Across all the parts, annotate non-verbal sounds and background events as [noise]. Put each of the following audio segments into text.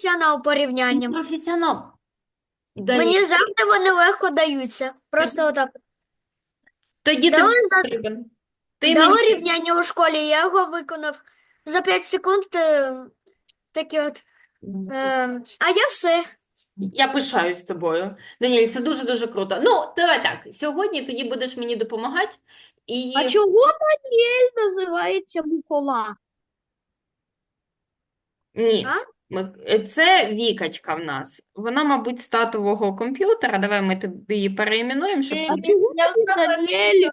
професіонал порівняння. Професіонал. Дані, Мені завжди вони легко даються. Просто отак. тоді ти Дали мені за- потрібен. Ти Дали мені рівняння у школі, я його виконав за 5 секунд. е, Такі от. е, А я все. Я пишаюсь тобою. Даніель, це дуже-дуже круто. Ну, давай так. Сьогодні тоді будеш мені допомагати. І А чого Даніель називається Микола? ні, А? Ми- е, це Вікачка в нас. Вона, мабуть, з татового комп'ютера. Давай ми тобі її переіменуємо, щоб Е, А чого Я Даніель?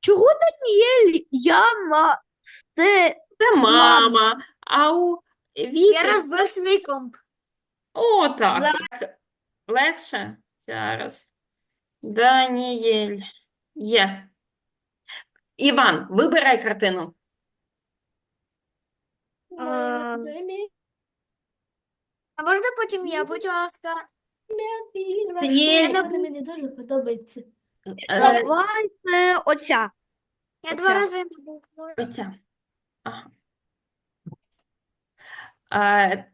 Чого Даніель? Яна, Сте... це мама. А у Я Віка. розбив свій комп. О, так. Так. Легше? Зараз. Даніель. Є. Іван, вибирай картину. А, А можна потім я, будь ласка? Ні. Вона мені дуже подобається. Е, Давайте оця. Я два рази не був. Оця. Ага. Е,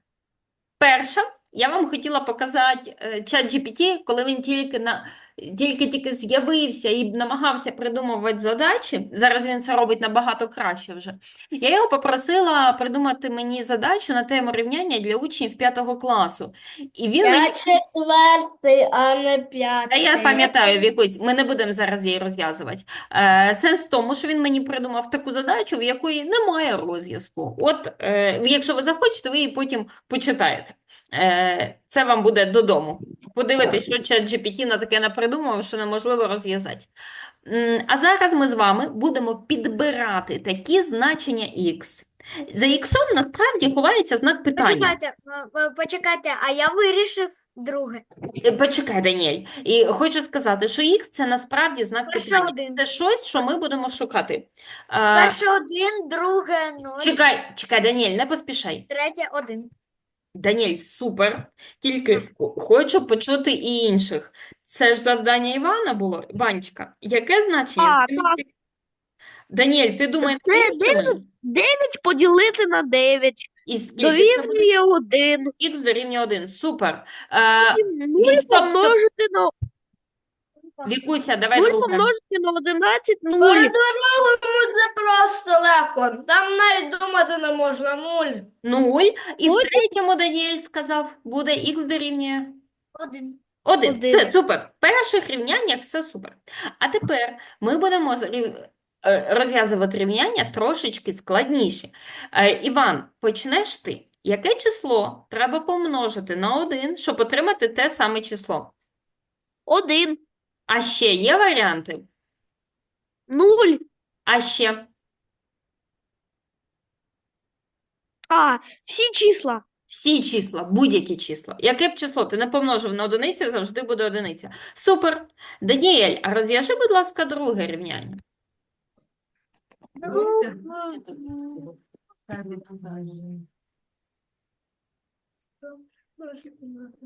перша, я вам хотіла показати е, чат GPT, коли він тільки на тільки-тільки з'явився і намагався придумувати задачі. Зараз він це робить набагато краще вже. Я його попросила придумати мені задачу на тему рівняння для учнів 5 класу. І він мені четвертий, а не п'ятий. Та я пам'ятаю, Вікусь, ми не будемо зараз її розв'язувати. Е, сенс в тому, що він мені придумав таку задачу, в якої немає розв'язку. От, е, якщо ви захочете, ви її потім почитаєте. Е, це вам буде додому. Подивитись, що чат GPT на таке напридумав, що неможливо розв'язати. А зараз ми з вами будемо підбирати такі значення X. За X насправді ховається знак питання. Почекайте, почекайте, а я вирішив друге. Е, Почекай, Даніель. І хочу сказати, що Х це насправді знак Перше питання. один. Це щось, що ми будемо шукати. Перше один, друге нуль, чекай, чекай, Даніель, не поспішай. третє один. Даніель, супер. Тільки хочу почути і інших. Це ж завдання Івана було, Ванечка. Яке значення? А, так. Даніель, ти думаєш Це над іншими? 9 поділити на 9. І скільки це буде? Дорівнює 1. Х дорівнює 1. Супер. Е, 0 стоп, стоп. помножити на Вікуся, давай 0 друге. помножити на 11 0. Передорогу це просто легко. Там навіть думати не можна. Нуль. Нуль. І в Нуль. третьому Даніель сказав, буде х дорівнює Один. один. Один. Все, супер. В перших рівняннях все супер. А тепер ми будемо з рів- е, розв'язувати рівняння трошечки складніші. Е, Іван, почнеш ти. Яке число треба помножити на 1, щоб отримати те саме число? 1. А ще є варіанти? 0. А ще? А, всі числа. Всі числа, будь-які числа. Яке б число ти не помножив на одиницю, завжди буде одиниця. Супер. Даніель, а розв'яжи, будь ласка, друге рівняння.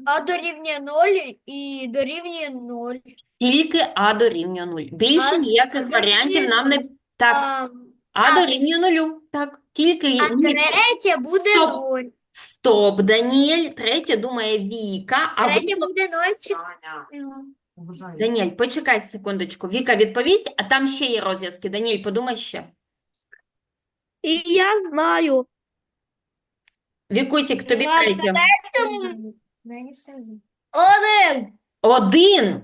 А дорівнює ноль і дорівнює ноль. Тільки А дорівнює 0. Більше А ніяких дорівнює варіантів нам не... Так, А, А а- дорівнює нулю. Так, тільки... а ні. третє буде Стоп. ноль. Стоп, Даніель. Третє думає Віка, а Третє ви... буде ноль чи... Даніель, почекай секундочку. Віка відповість, а там ще є розв'язки. Даніель, подумай ще. І я знаю. Вікусік, тобі Ну, третє. Один. Один.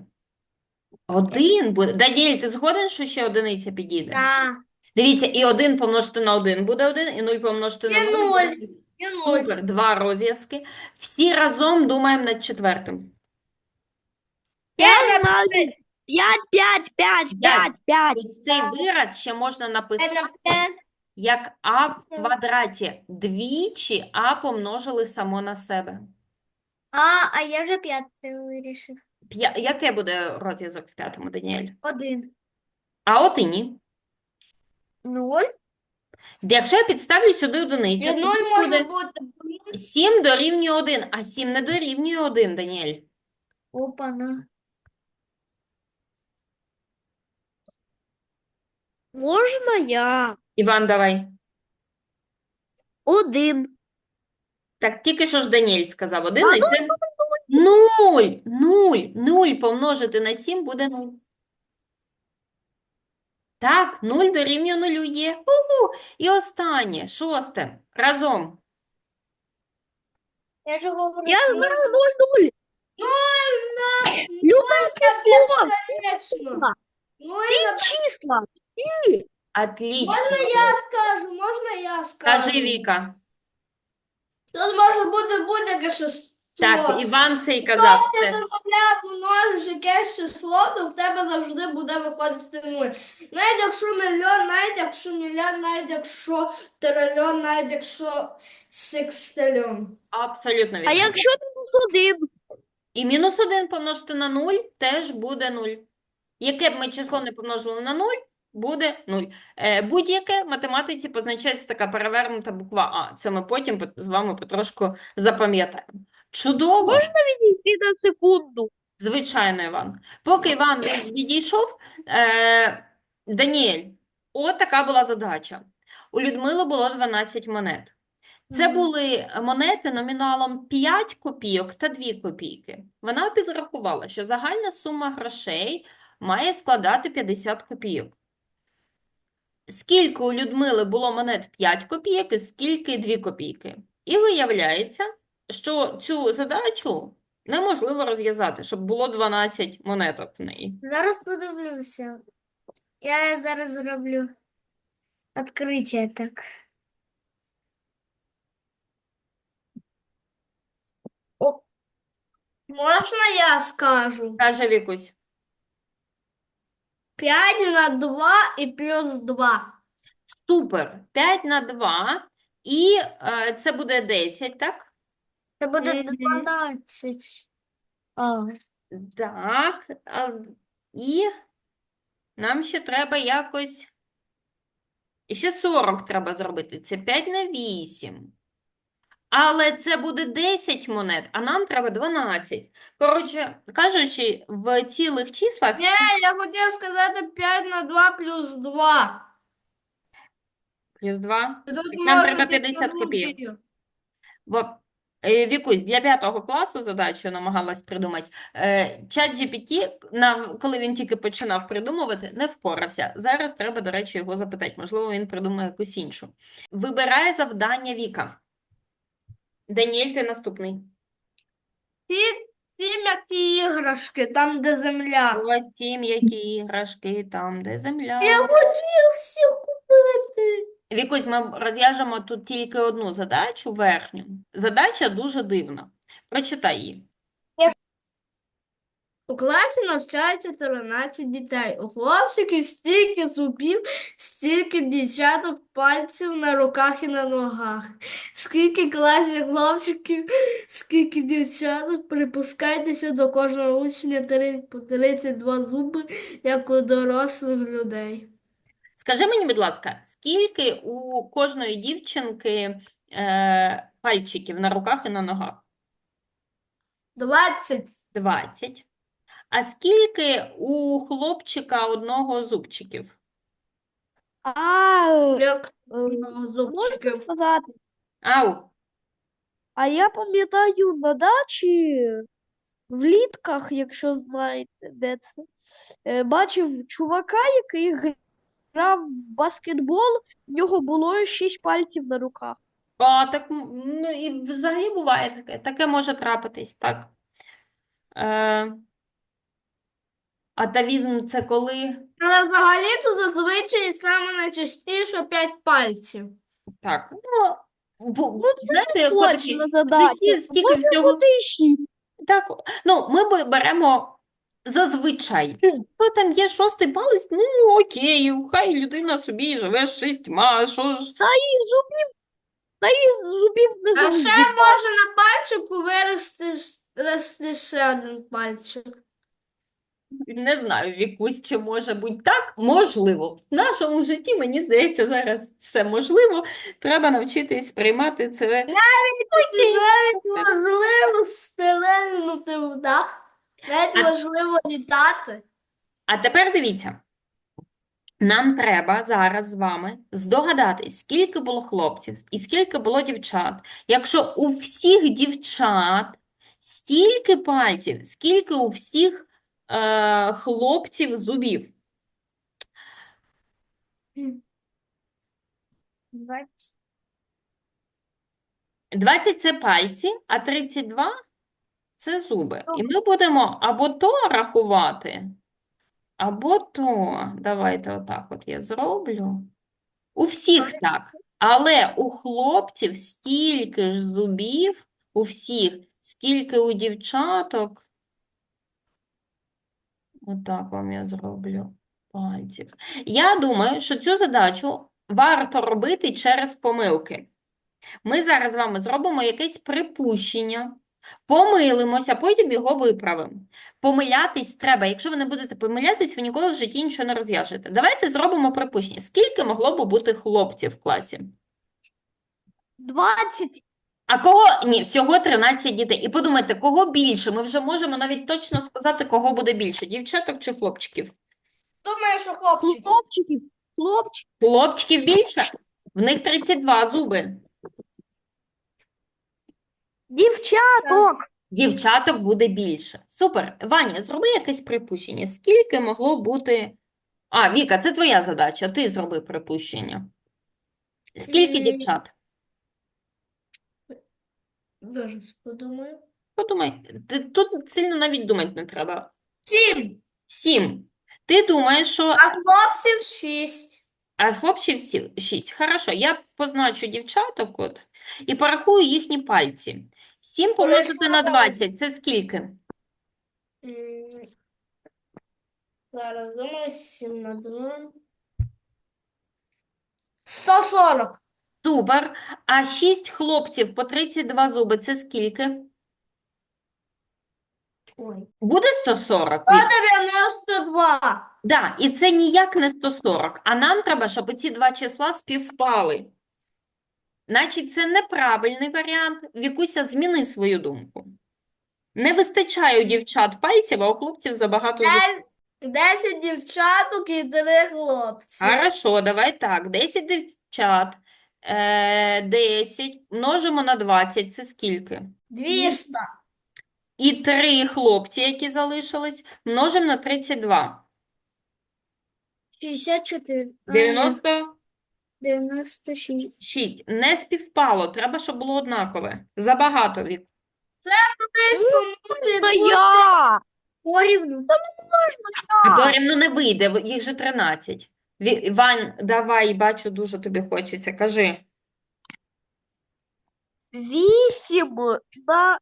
Один буде. Даніель, ти згоден, що ще одиниця підійде? Так. Дивіться, і один помножити на один буде один, і нуль помножити на І нуль нуль. І нуль. Супер, два розв'язки. Всі разом думаємо над четвертим. Я. 5, 5, 5, 5, 5. Ось цей вираз ще можна написати як а в квадраті. Двічі а помножили само на себе. А, а я вже п'яте вирішив. П'я... Яке буде розв'язок в п'ятому, Даніель? Один. А от і ні. Нуль. Якщо я підставлю сюди одиницю, І то нуль тут може буде бути. 7 дорівнює 1, а 7 не дорівнює 1, Даніель. Опана. Можна я? Іван, давай. 1. Так, тільки що ж Даніель сказав один, і це нуль, нуль, нуль помножити на 7 буде 0. Так, 0 дорівнює нулю є. Угу. І останнє, шосте, разом. Я ж говорю, Я знаю 0-0. Любое число. безконечно. Ну і Три числа. Отлично. можна я скажу, можна я скажу. Кажи, Віка. Тут може бути будь-яке число. Так, Іван це і казав. Ти Це. додавляв, множиш якесь число, то в тебе завжди буде виходити нуль. Навіть якщо мільйон, навіть якщо мільярд, навіть якщо трильйон, навіть якщо секстильйон. Абсолютно А якщо мінус один? І мінус 1 помножити на 0 теж буде 0. Яке б ми число не помножили на 0, буде 0. Е, будь-яке математиці позначається така перевернута буква А. Це ми потім з вами потрошку запам'ятаємо. Чудово! Можна відійти на секунду? Звичайно, Іван. Поки Іван відійшов, е, Даніель, от така була задача. У Людмили було 12 монет. Це були монети номіналом 5 копійок та 2 копійки. Вона підрахувала, що загальна сума грошей має складати 50 копійок. Скільки у Людмили було монет 5 копійок і скільки 2 копійки? І виявляється, що цю задачу неможливо розв'язати, щоб було 12 монеток в неї. Зараз подивлюся. Я зараз зроблю відкриття так. О, можна я скажу? Каже Вікусь. 5 на 2 і плюс 2. Супер. 5 на 2. І е, це буде 10, так? Це буде Мгм. 12. А, Так. а, І нам ще треба якось. І ще 40 треба зробити. Це 5 на 8. Але це буде 10 монет, а нам треба 12. Коротше кажучи, в цілих числах Ні, я хотів сказати 5 на 2 плюс 2. плюс 2. Тут нам треба 50 і копійок. Бо, е, Вікусь, для п'ятого класу задачу намагалась придумати. Е, Чат GPT, на, коли він тільки починав придумувати, не впорався. Зараз треба, до речі, його запитати. Можливо, він придумає якусь іншу. Вибирає завдання Віка. Даніель, ти наступний. Ці, ці м'які іграшки, там, де земля. Ось ті м'які іграшки, там, де земля. Я хочу їх всі купити. Вікусь, ми розв'яжемо тут тільки одну задачу, верхню. Задача дуже дивна. Прочитай її. У класі навчається 13 дітей. У хлопчиків стільки зубів, стільки дівчаток пальців на руках і на ногах. Скільки класів хлопчиків, скільки дівчаток, припускайтеся до кожного учня по 32 зуби, як у дорослих людей. Скажи мені, будь ласка, скільки у кожної дівчинки е, пальчиків на руках і на ногах? 20. 20. А скільки у хлопчика одного зубчиків? А, Як е, можна зубчиків. сказати? Ау, А я пам'ятаю на дачі в літках, якщо знаєте, де це, е, бачив чувака, який грав в баскетбол, в нього було шість пальців на руках. а, так, м, ну, і взагалі буває таке. Таке може трапитись, так. Е, атавізм це коли? Але взагалі-то зазвичай саме найчастіше 5 пальців. Так, ну, бу- знаєте, як от такі стільки всього. Так, ну, ми беремо зазвичай. Ну, там є шостий палець, ну, окей, хай людина собі живе з шістьма, що ж. Та і зубів, та і зубів не А завжди. ще може на пальчику вирости вирости ще один пальчик. Не знаю, Вікусь, чи може бути так? Можливо. В нашому житті, мені здається, зараз все можливо. Треба навчитись сприймати це. Окей. Навіть можливо стрельнути в дах. Навіть А- можливо літати. А тепер дивіться. Нам треба зараз з вами здогадатись, скільки було хлопців і скільки було дівчат. Якщо у всіх дівчат стільки пальців, скільки у всіх е, хлопців зубів? Двадцять. 20 – це пальці, а 32 – це зуби. І ми будемо або то рахувати, або то. Давайте отак от я зроблю. У всіх так. Але у хлопців стільки ж зубів, у всіх, скільки у дівчаток. Отак вам я зроблю пальців. Я думаю, що цю задачу варто робити через помилки. Ми зараз з вами зробимо якесь припущення, помилимося, потім його виправимо. Помилятись треба. Якщо ви не будете помилятись, ви ніколи в житті нічого не розв'яжете. Давайте зробимо припущення. Скільки могло б бути хлопців в класі? 20. А кого? Ні, всього 13 дітей. І подумайте, кого більше? Ми вже можемо навіть точно сказати, кого буде більше, дівчаток чи хлопчиків? Думаю, що хлопчики. Хлопчиків. Хлопчиків. Хлопчиків більше? В них 32 зуби. Дівчаток. Дівчаток буде більше. Супер. Ваня, зроби якесь припущення. Скільки могло бути. А, Віка, це твоя задача. Ти зроби припущення. Скільки дівчат? Дуже подумаю. Подумай. Ти- Тут сильно навіть думати не треба. Сім. Сім. Ти думаєш, що А хлопців шість. А хлопців сі- шість. Хорошо, я позначу дівчаток от, і порахую їхні пальці. Сім помножити на що? 20 – це скільки? М, Зараз думаю, сім на два. Сто сорок. Супер. А 6 хлопців по 32 зуби – це скільки? Ой. Буде 140? Сто Вік? дев'яносто два. Да, і це ніяк не 140. А нам треба, щоб ці два числа співпали. Значить, це неправильний варіант. Вікуся, зміни свою думку. Не вистачає у дівчат пальців, а у хлопців забагато зубів. Де- Десять дівчаток і три хлопці. Хорошо, давай так. 10 дівчат, е, 10 множимо на 20, це скільки? Двісті. І 3 хлопці, які залишились, множимо на 32. Шістдесят чотири. 96. Дев'яносто. Не співпало, треба, щоб було однакове. Забагато від. Буде я. порівну. А порівну не вийде, їх же 13. Іван, давай, бачу, дуже тобі хочеться. Кажи. 8 на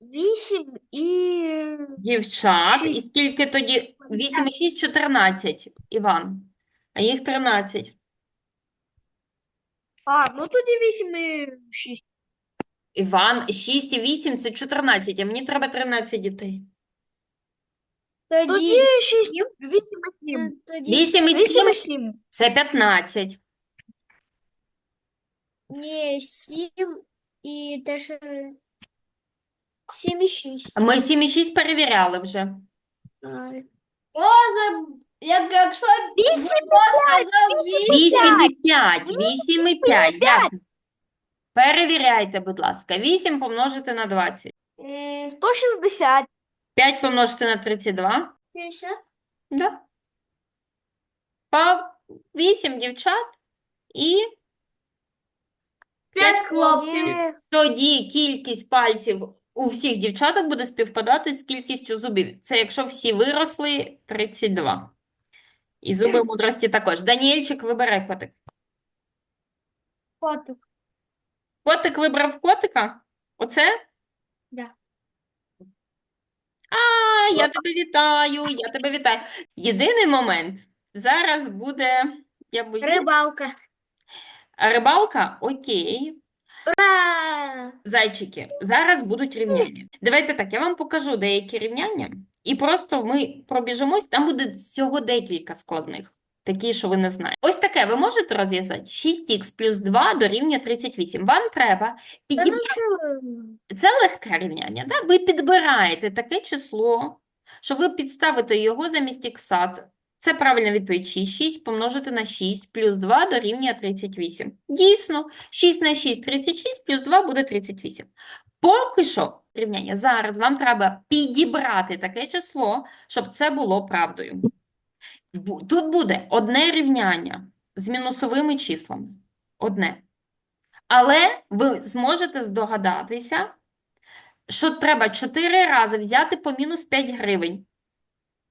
8 і Дівчат. І скільки тоді? 8 і 6 – 14, Іван. А їх 13. А, ну тоді 8 і 6. Іван, 6 і 8 – це 14, а мені треба 13 дітей. Тоді Тоді 6, сім. 8 і 7. Тоді 8 і 8 7 і 7. – це 15. Ні, сім і теж сім і шість. Ми 7 і 6 перевіряли вже. О, за... як, якщо Вісім Дмитро сказав вісім, 8 і 5, 8 і 5, дякую. Перевіряйте, будь ласка. 8 помножити на 20. м, 160. 5 помножити на 32. шістдесят. Да. По 8 дівчат і П'ять хлопців. Ні. тоді кількість пальців у всіх дівчаток буде співпадати з кількістю зубів. Це якщо всі виросли 32. І зуби мудрості також. Даніельчик, вибирай котик. Котик. Котик вибрав котика? Оце? Да. А, я тебе вітаю, я тебе вітаю. Єдиний момент. Зараз буде, я боюсь, Рибалка. рибалка? Окей. Ура! Зайчики, зараз будуть рівняння. Давайте так, я вам покажу деякі рівняння, і просто ми пробіжимось, там буде всього декілька складних, такі, що ви не знаєте. Ось таке ви можете розв'язати? 6х плюс 2 дорівнює 38. Вам треба ну підібрати. це легке рівняння, да? Ви підбираєте таке число, що ви підставите його замість ікса. Це- Це правильна відповідь 6. 6 помножити на 6 плюс 2 дорівнює 38. Дійсно, 6 на 6 – 36, плюс 2 буде 38. Поки що, рівняння, зараз вам треба підібрати таке число, щоб це було правдою. Тут буде одне рівняння з мінусовими числами. Одне. Але ви зможете здогадатися, що треба 4 рази взяти по мінус 5 гривень.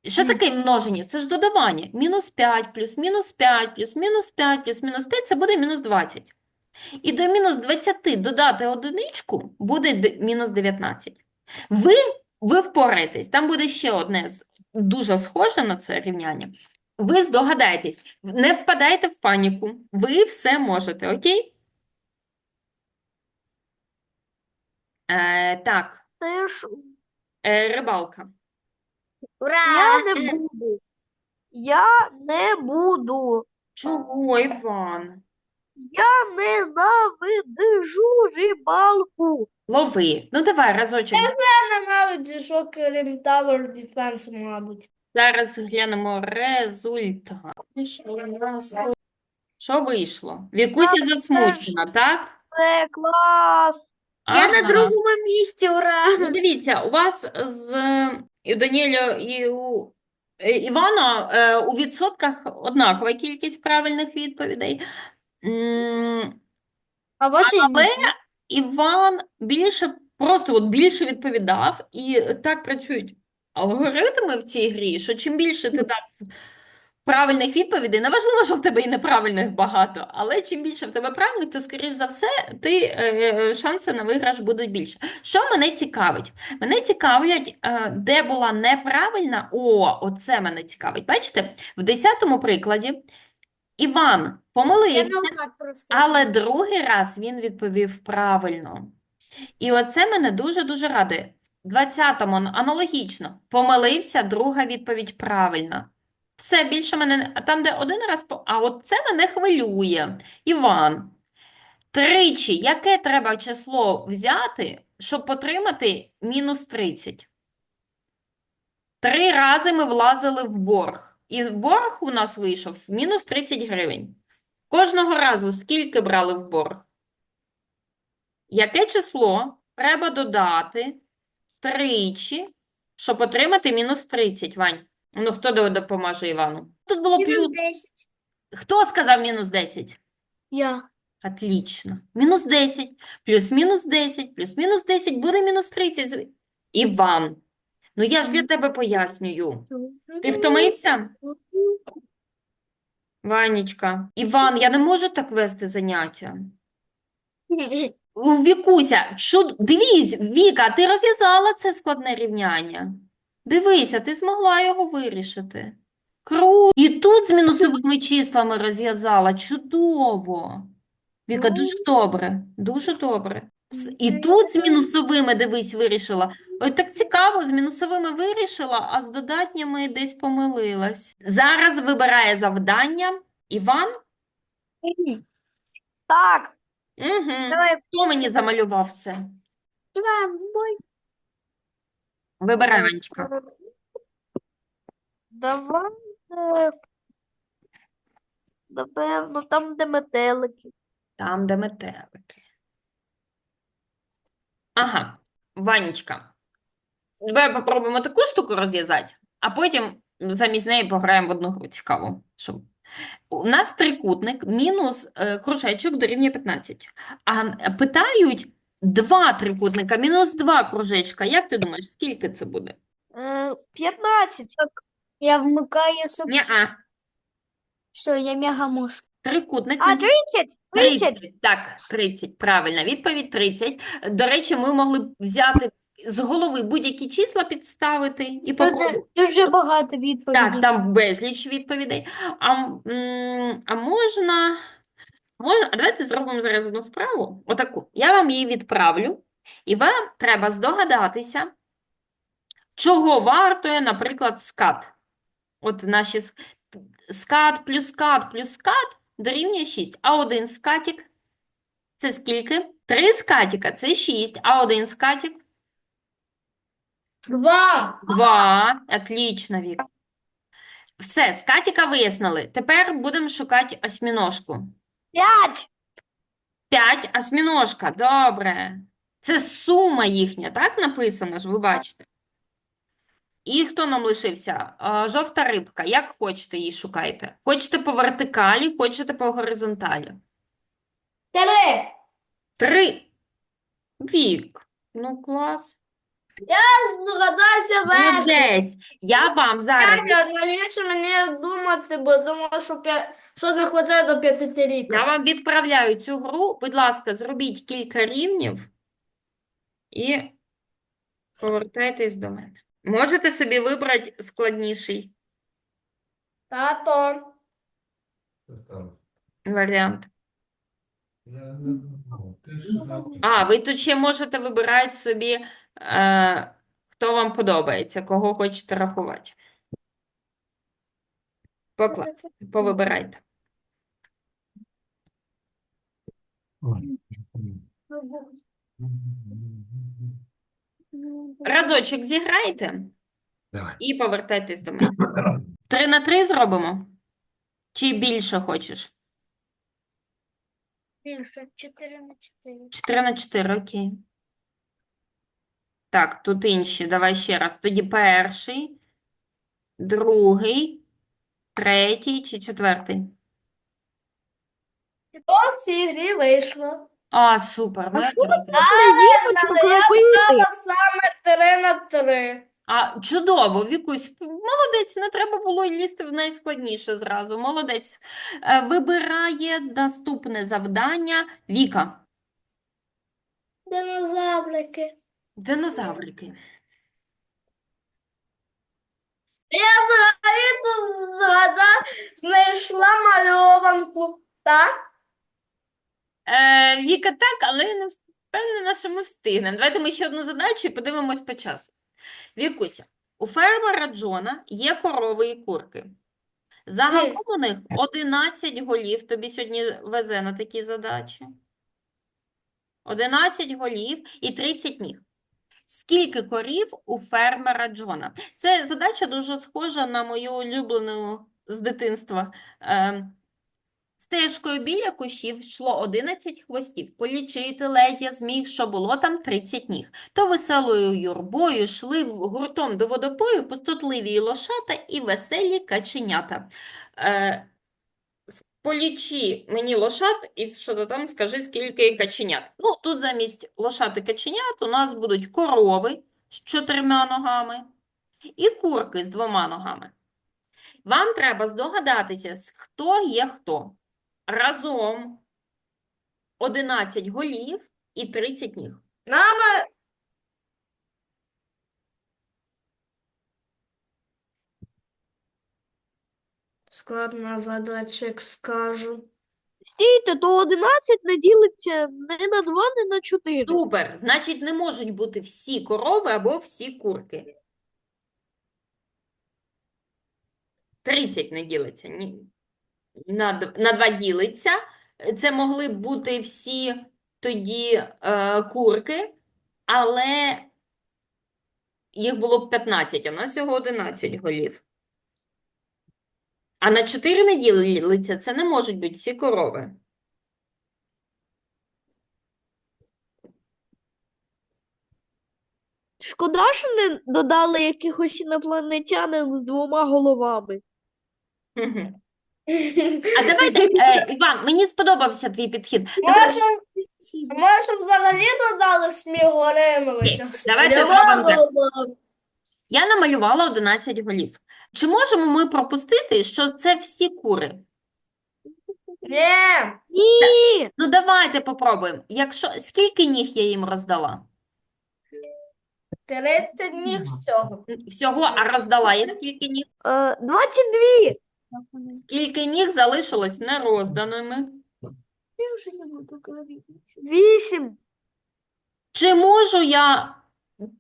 Що таке множення? Це ж додавання. Мінус 5 плюс мінус 5 плюс мінус 5 плюс мінус 5 – це буде мінус 20. І до мінус 20 додати одиничку буде мінус 19. Ви, ви впораєтесь. Там буде ще одне дуже схоже на це рівняння. Ви здогадаєтесь. Не впадайте в паніку. Ви все можете, окей? Е, так, Це ж е, рибалка. Ура! я не буду. Я не буду. Чого, Іван? Я ненавиджу рибалку. Лови. Ну, давай разочок. Я ненавиджу, що крім Tower Defense, мабуть. Зараз глянемо результат. Що у нас? Що вийшло? Вікуся засмучена, так? Це клас. Я на Ага. другому місці, ура! Ну, Дивіться, у вас з і у Даніеля і у е, Івана е, у відсотках однакова кількість правильних відповідей. М, А от і Але Іван більше, просто от більше відповідав, і так працюють алгоритми в цій грі, що чим більше ти дав правильних відповідей, неважливо, що в тебе і неправильних багато, але чим більше в тебе правильних, то, скоріш за все, ти, е, шанси на виграш будуть більше. Що мене цікавить? Мене цікавлять, е, де була неправильна, о, оце мене цікавить. Бачите, в 10-му прикладі Іван помилився, але другий раз він відповів правильно. І оце мене дуже-дуже радує. В 20-му аналогічно. Помилився, друга відповідь правильна. Все, більше мене... не- там, де один раз... А от це мене хвилює. Іван, тричі, яке треба число взяти, щоб отримати мінус 30? Три рази ми влазили в борг. І борг у нас вийшов мінус 30 гривень. Кожного разу скільки брали в борг? Яке число треба додати тричі, щоб отримати мінус 30, Вань? Ну, хто допоможе Івану? Тут було Мінус плюс. 10. Хто сказав мінус 10? Я. Отлично. Мінус 10, плюс мінус 10, плюс мінус 10 буде мінус 30. Іван, ну я ж для тебе пояснюю. Ти втомився? Ванечка. Іван, я не можу так вести заняття. [laughs] Вікуся, чуд... дивись, Віка, ти розв'язала це складне рівняння. Дивися, ти змогла його вирішити. Круто. І тут з мінусовими числами розв'язала. Чудово. Віка, дуже добре, дуже добре. І тут з мінусовими, дивись, вирішила. Ой, так цікаво, з мінусовими вирішила, а з додатніми десь помилилась. Зараз вибирає завдання Іван. Так, Угу. Давай, Хто мені замалював все? Іван, бой. Вибирай, Ванечка. давайте. Напевно, там, де метелики. Там, де метелики. Ага, Ванечка. Давай попробуємо таку штуку розв'язати, а потім замість неї пограємо в одну гру цікаву. Щоб... У нас трикутник мінус е, кружечок дорівнює 15. А питають два трикутника мінус два кружечка. Як ти думаєш, скільки це буде? Е, 15. Я вмикаю, щоб Ня-а. все, я мегамозг. Трикутник А, мінус 30? 30. 30, так, 30, правильна відповідь 30. До речі, ми могли б взяти з голови будь-які числа підставити і попробувати. Дуже, дуже багато відповідей. Так, там безліч відповідей. А, м, а можна, можна, а давайте зробимо зараз одну вправу, отаку. Я вам її відправлю, і вам треба здогадатися, чого вартує, наприклад, скат. От наші с- скат плюс скат плюс скат дорівнює 6. А один скатік – це скільки? Три скатіка – це 6, а один скатік Два. – 2. Отлично, Вік. Все, з Катіка вияснили. Тепер будемо шукати осьміножку. П'ять. П'ять осьміножка, добре. Це сума їхня, так написано ж, ви бачите? І хто нам лишився? А, Жовта рибка. Як хочете її шукайте. Хочете по вертикалі, хочете по горизонталі. Три. Три. Вік. Ну, клас. Здогадайся верх. Молодець. Я вам зараз. Катя, навіщо мені думати, бо думаю, що, п'я... що не вистачає до п'ятирічка. Я вам відправляю цю гру. Будь ласка, зробіть кілька рівнів і повертайтесь до мене. Можете собі вибрати складніший Тато. варіант. Я не знаю. Ти ж знав. А, ви тут ще можете вибирати собі, е, хто вам подобається, кого хочете рахувати. Покла... Повибирайте. Разочок зіграйте Давай. і повертайтесь до мене. Три на три зробимо? Чи більше хочеш? Більше. Чотири на чотири. 4 на 4, окей. Так, тут інші. Давай ще раз. Тоді перший, другий, третій чи четвертий? То в цій грі вийшло. А, супер. ви одразу. Дівочка, Але я робити? брала саме три на три. А, чудово, Вікусь, молодець, не треба було лізти в найскладніше зразу. Молодець. Е, Вибирає наступне завдання Віка. Динозаврики. Динозаврики. Я взагалі тут згадав, знайшла мальованку. Так? Е, Віка так, але я не впевнена, що ми встигнемо. Давайте ми ще одну задачу і подивимось по часу. Вікуся, у фермера Джона є корови і курки. Загалом у них 11 голів. Тобі сьогодні везе на такі задачі. 11 голів і 30 ніг. Скільки корів у фермера Джона? Це задача дуже схожа на мою улюблену з дитинства. Е, Стежкою біля кущів йшло 11 хвостів. Полічити ледь я зміг, що було там 30 ніг. То веселою юрбою йшли гуртом до водопою пустотливі лошата і веселі каченята. Е, полічи мені лошат і що там скажи, скільки каченят. Ну, тут замість лошат і каченят у нас будуть корови з чотирма ногами і курки з двома ногами. Вам треба здогадатися, хто є хто. Разом 11 голів і 30 ніг. Нами складна задача, як скажу. Стійте, то 11 не ділиться не на 2, не на 4. Супер! Значить, не можуть бути всі корови або всі курки. 30 не ділиться. Ні. На, д- на 2 ділиться. Це могли б бути всі тоді е, курки, але їх було б 15, а у нас всього 11 голів. А на 4 не ділиться, це не можуть бути всі корови. Шкода, що не додали якихось інопланетянин з двома головами. Мгм. [laughs] А давайте, е, Іван, мені сподобався твій підхід. Давай, Може, може взагалі додали Смігориновича? Окей, давайте зробимо так. я намалювала 11 голів. Чи можемо ми пропустити, що це всі кури? Ні. Ні! Ну, давайте попробуємо. Якщо, скільки ніг я їм роздала? 30 ніг всього. Всього, а роздала я скільки ніг? Е, 22! Скільки ніг залишилось нерозданими? 8! Чи можу я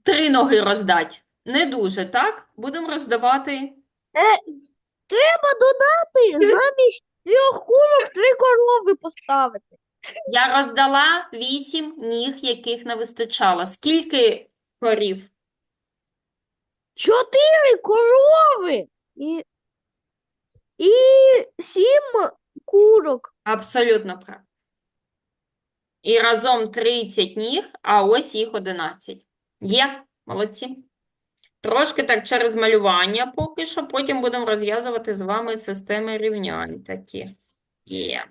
три ноги роздати? Не дуже, так? Будемо роздавати. Треба додати замість трьох курок три корови поставити. Я роздала вісім ніг, яких не вистачало. Скільки корів? Чотири корови! І і сім курок. Абсолютно правильно. І разом 30 ніг, а ось їх 11. Є, молодці. Трошки так через малювання поки що, потім будемо розв'язувати з вами системи рівнянь такі. Є.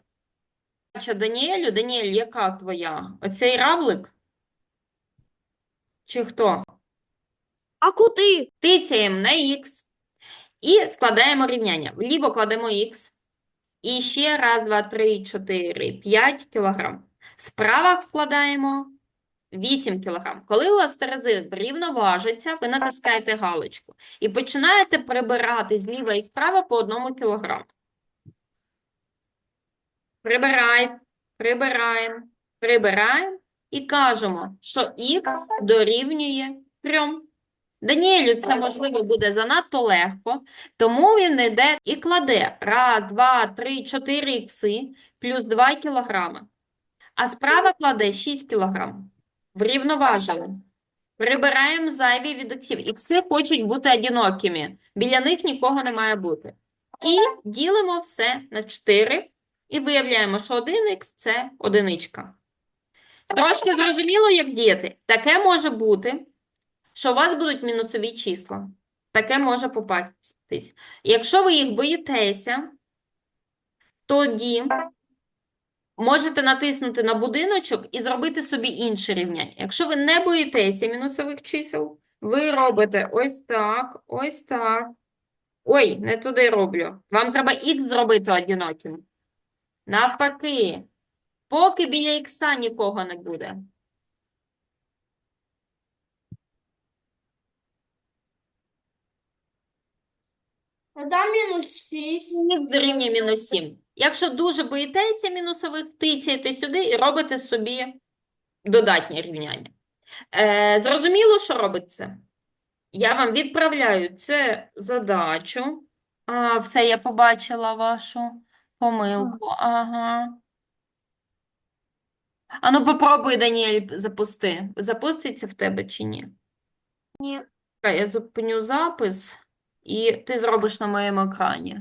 Що, Даніелю, Даніель, яка твоя? Оцей раблик? Чи хто? А куди? Тицяємо на х і складаємо рівняння. Вліво кладемо х. І ще раз, два, три, чотири, п'ять кілограм. Справа вкладаємо 8 кілограм. Коли у вас терези рівноважаться, ви натискаєте галочку і починаєте прибирати зліва і справа по одному кілограму. Прибирай, прибираємо, прибираємо і кажемо, що х дорівнює 3. Даніелю це, можливо, буде занадто легко, тому він йде і кладе раз, два, три, чотири ікси плюс 2 кілограми. А справа кладе 6 кілограм. Врівноважили. Прибираємо зайві від іксів. Ікси хочуть бути одинокими. Біля них нікого не має бути. І ділимо все на 4 і виявляємо, що 1х – це одиничка. Трошки зрозуміло, як діяти. Таке може бути, що у вас будуть мінусові числа. Таке може попастись. Якщо ви їх боїтеся, тоді можете натиснути на будиночок і зробити собі інше рівняння. Якщо ви не боїтеся мінусових чисел, ви робите ось так, ось так. Ой, не туди роблю. Вам треба х зробити одиноким. Навпаки, поки біля ікса нікого не буде. Там мінус 6. Х дорівнює мінус 7. Якщо дуже боїтеся мінусових, тицяйте сюди і робите собі додатнє рівняння. Е, зрозуміло, що робиться? Я вам відправляю це задачу. А, все, я побачила вашу помилку. Ага. Ану, попробуй, Даніель, запусти. Запуститься в тебе чи ні? Ні. Я зупиню запис, і ти зробиш на моєму екрані.